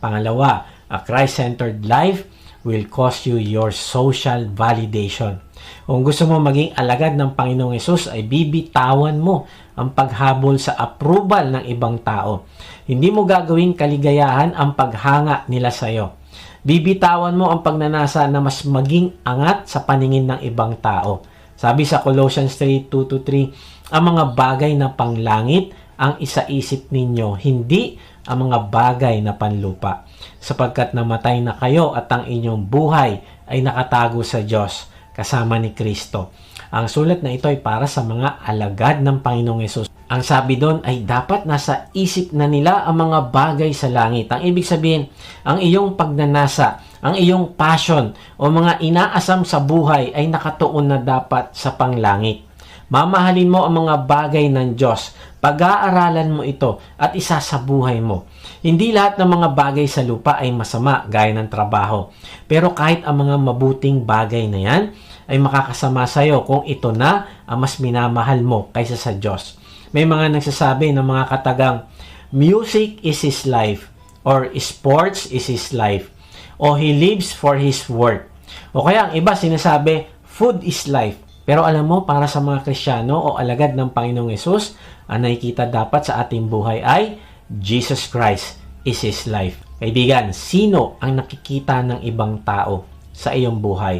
Pangalawa, a Christ-centered life will cost you your social validation. Kung gusto mo maging alagad ng Panginoong Yesus ay bibitawan mo ang paghabol sa approval ng ibang tao. Hindi mo gagawing kaligayahan ang paghanga nila sa iyo. Bibitawan mo ang pagnanasa na mas maging angat sa paningin ng ibang tao. Sabi sa Colossians 3:2-3, ang mga bagay na panglangit ang isaisip ninyo, hindi ang mga bagay na panlupa. Sapagkat namatay na kayo at ang inyong buhay ay nakatago sa Diyos kasama ni Kristo. Ang sulat na ito ay para sa mga alagad ng Panginoong Yesus. Ang sabi doon ay dapat nasa isip na nila ang mga bagay sa langit. Ang ibig sabihin, ang iyong pagnanasa, ang iyong passion o mga inaasam sa buhay ay nakatuon na dapat sa panglangit. Mamahalin mo ang mga bagay ng Diyos. Pag-aaralan mo ito at isa sa buhay mo. Hindi lahat ng mga bagay sa lupa ay masama gaya ng trabaho. Pero kahit ang mga mabuting bagay na yan ay makakasama sa iyo kung ito na ang mas minamahal mo kaysa sa Diyos. May mga nagsasabi ng mga katagang, music is his life or sports is his life o he lives for his work. O kaya ang iba sinasabi, food is life. Pero alam mo, para sa mga Kristiyano o alagad ng Panginoong Yesus, ang nakikita dapat sa ating buhay ay Jesus Christ is His life. Kaibigan, sino ang nakikita ng ibang tao sa iyong buhay?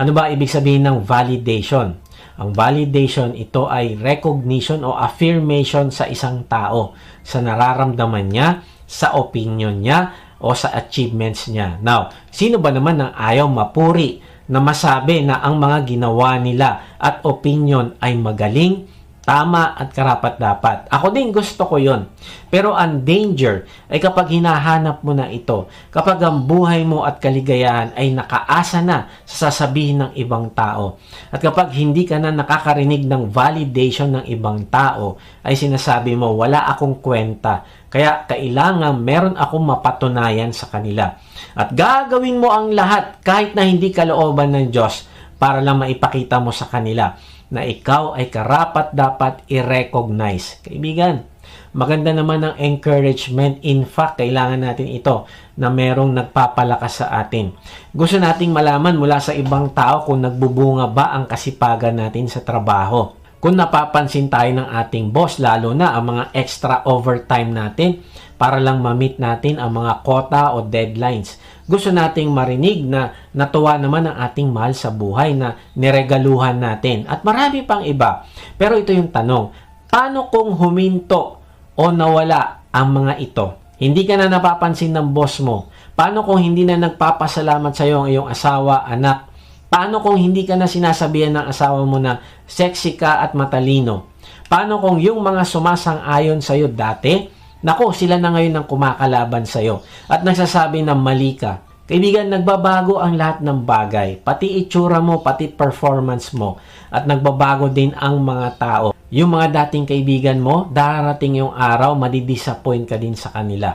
Ano ba ibig sabihin ng validation? Ang validation, ito ay recognition o affirmation sa isang tao sa nararamdaman niya, sa opinion niya, o sa achievements niya. Now, sino ba naman ang ayaw mapuri na masabi na ang mga ginawa nila at opinion ay magaling, tama at karapat dapat. Ako din gusto ko yon. Pero ang danger ay kapag hinahanap mo na ito, kapag ang buhay mo at kaligayahan ay nakaasa na sa sasabihin ng ibang tao. At kapag hindi ka na nakakarinig ng validation ng ibang tao, ay sinasabi mo, wala akong kwenta. Kaya kailangan meron akong mapatunayan sa kanila. At gagawin mo ang lahat kahit na hindi kalooban ng Diyos para lang maipakita mo sa kanila na ikaw ay karapat dapat i-recognize. Kaibigan, maganda naman ang encouragement. In fact, kailangan natin ito na merong nagpapalakas sa atin. Gusto nating malaman mula sa ibang tao kung nagbubunga ba ang kasipagan natin sa trabaho. Kung napapansin tayo ng ating boss, lalo na ang mga extra overtime natin para lang ma-meet natin ang mga quota o deadlines gusto nating marinig na natuwa naman ang ating mahal sa buhay na niregaluhan natin. At marami pang iba. Pero ito yung tanong, paano kung huminto o nawala ang mga ito? Hindi ka na napapansin ng boss mo. Paano kung hindi na nagpapasalamat sa iyo ang iyong asawa, anak? Paano kung hindi ka na sinasabihan ng asawa mo na sexy ka at matalino? Paano kung yung mga sumasang-ayon sa iyo dati, Nako, sila na ngayon ang kumakalaban sa iyo at nagsasabi na mali ka. Kaibigan, nagbabago ang lahat ng bagay, pati itsura mo, pati performance mo, at nagbabago din ang mga tao. Yung mga dating kaibigan mo, darating yung araw, madidisappoint ka din sa kanila.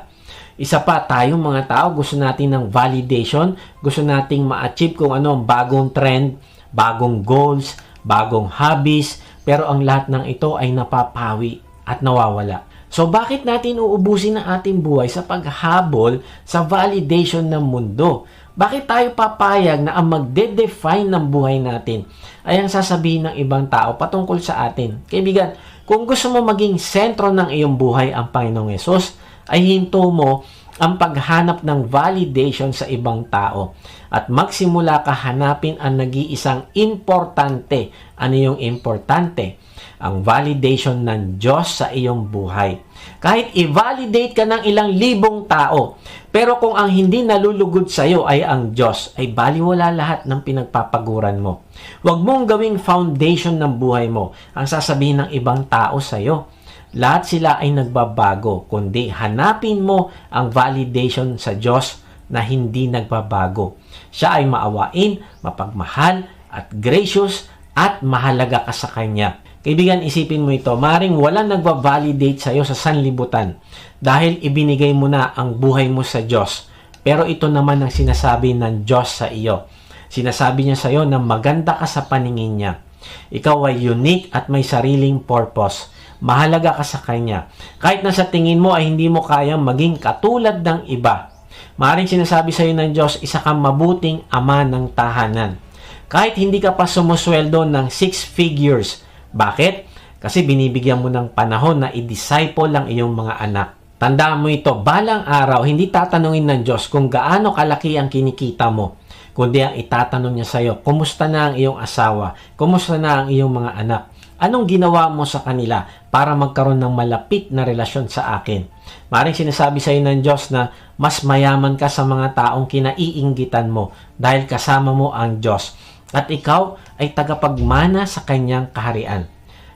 Isa pa, tayong mga tao, gusto natin ng validation, gusto nating ma-achieve kung ano ang bagong trend, bagong goals, bagong hobbies, pero ang lahat ng ito ay napapawi at nawawala. So bakit natin uubusin ang ating buhay sa paghabol sa validation ng mundo? Bakit tayo papayag na ang magde-define ng buhay natin ay ang sasabihin ng ibang tao patungkol sa atin? Kaibigan, kung gusto mo maging sentro ng iyong buhay ang Panginoong Yesus, ay hinto mo ang paghanap ng validation sa ibang tao at magsimula ka hanapin ang nag-iisang importante. Ano yung importante? ang validation ng Diyos sa iyong buhay. Kahit i-validate ka ng ilang libong tao, pero kung ang hindi nalulugod sa iyo ay ang Diyos, ay baliwala lahat ng pinagpapaguran mo. Huwag mong gawing foundation ng buhay mo ang sasabihin ng ibang tao sa iyo. Lahat sila ay nagbabago, kundi hanapin mo ang validation sa Diyos na hindi nagbabago. Siya ay maawain, mapagmahal, at gracious, at mahalaga ka sa Kanya. Kaibigan, isipin mo ito. Maring walang nagva-validate sa iyo sa sanlibutan dahil ibinigay mo na ang buhay mo sa Diyos. Pero ito naman ang sinasabi ng Diyos sa iyo. Sinasabi niya sa iyo na maganda ka sa paningin niya. Ikaw ay unique at may sariling purpose. Mahalaga ka sa Kanya. Kahit na sa tingin mo ay hindi mo kayang maging katulad ng iba. Maaring sinasabi sa iyo ng Diyos, isa kang mabuting ama ng tahanan. Kahit hindi ka pa sumusweldo ng six figures. Bakit? Kasi binibigyan mo ng panahon na i-disciple lang iyong mga anak. Tandaan mo ito, balang araw, hindi tatanungin ng Diyos kung gaano kalaki ang kinikita mo, kundi ang itatanong niya sa iyo, kumusta na ang iyong asawa? Kumusta na ang iyong mga anak? Anong ginawa mo sa kanila para magkaroon ng malapit na relasyon sa akin? Maring sinasabi sa iyo ng Diyos na mas mayaman ka sa mga taong kinaiinggitan mo dahil kasama mo ang Diyos at ikaw ay tagapagmana sa kanyang kaharian.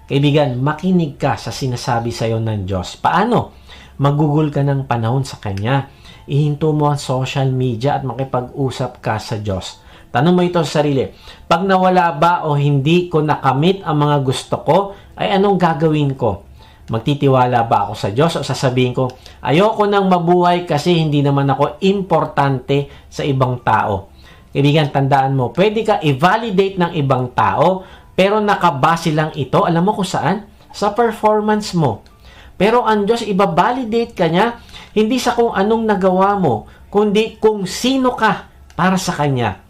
Kaibigan, makinig ka sa sinasabi sa iyo ng Diyos. Paano? Magugol ka ng panahon sa Kanya. Ihinto mo ang social media at makipag-usap ka sa Diyos. Tanong mo ito sa sarili, pag nawala ba o hindi ko nakamit ang mga gusto ko, ay anong gagawin ko? Magtitiwala ba ako sa Diyos o sasabihin ko, ayoko nang mabuhay kasi hindi naman ako importante sa ibang tao. Kaibigan, tandaan mo, pwede ka i-validate ng ibang tao, pero nakabase lang ito, alam mo kung saan? Sa performance mo. Pero ang Diyos, iba-validate ka niya, hindi sa kung anong nagawa mo, kundi kung sino ka para sa Kanya.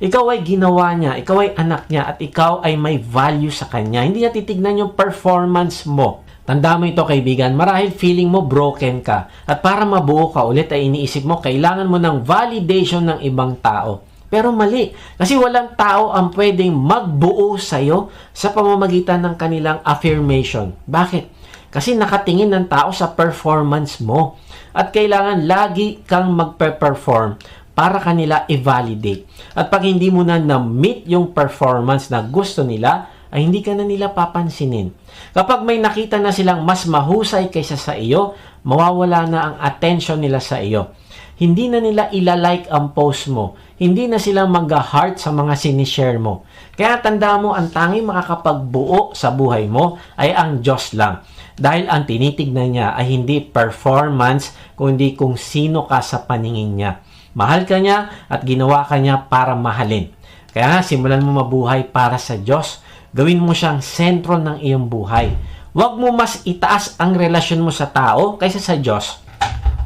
Ikaw ay ginawa niya, ikaw ay anak niya, at ikaw ay may value sa Kanya. Hindi niya titignan yung performance mo. Tanda mo ito kaibigan, marahil feeling mo broken ka. At para mabuo ka ulit ay iniisip mo, kailangan mo ng validation ng ibang tao. Pero mali. Kasi walang tao ang pwedeng magbuo sa'yo sa pamamagitan ng kanilang affirmation. Bakit? Kasi nakatingin ng tao sa performance mo. At kailangan lagi kang magpe-perform para kanila i-validate. At pag hindi mo na na-meet yung performance na gusto nila, ay hindi ka na nila papansinin. Kapag may nakita na silang mas mahusay kaysa sa iyo, mawawala na ang attention nila sa iyo. Hindi na nila ilalike ang post mo. Hindi na sila mag-heart sa mga sinishare mo. Kaya tanda mo, ang tanging makakapagbuo sa buhay mo ay ang Diyos lang. Dahil ang tinitignan niya ay hindi performance, kundi kung sino ka sa paningin niya. Mahal ka niya at ginawa ka niya para mahalin. Kaya nga, simulan mo mabuhay para sa Diyos. Gawin mo siyang sentro ng iyong buhay. Huwag mo mas itaas ang relasyon mo sa tao kaysa sa Diyos.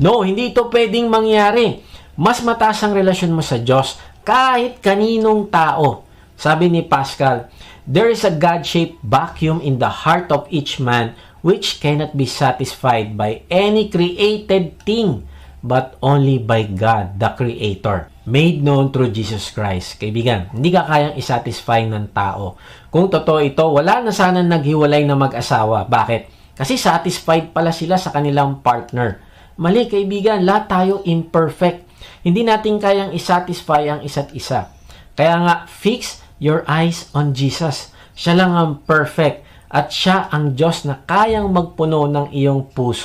No, hindi ito pwedeng mangyari. Mas mataas ang relasyon mo sa Diyos kahit kaninong tao. Sabi ni Pascal, There is a God-shaped vacuum in the heart of each man which cannot be satisfied by any created thing but only by God, the Creator. Made known through Jesus Christ. Kaibigan, hindi ka kayang isatisfy ng tao. Kung totoo ito, wala na sana naghiwalay na mag-asawa. Bakit? Kasi satisfied pala sila sa kanilang partner. Mali kaibigan, lahat tayo imperfect. Hindi natin kayang isatisfy ang isa't isa. Kaya nga, fix your eyes on Jesus. Siya lang ang perfect at siya ang Diyos na kayang magpuno ng iyong puso.